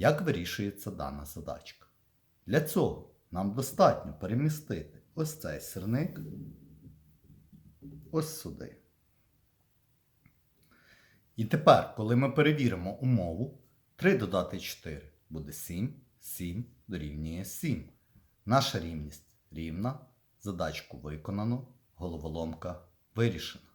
Як вирішується дана задачка? Для цього нам достатньо перемістити ось цей сирник ось сюди. І тепер, коли ми перевіримо умову, 3 додати 4 буде 7, 7 дорівнює 7. Наша рівність рівна, задачку виконано, головоломка вирішена.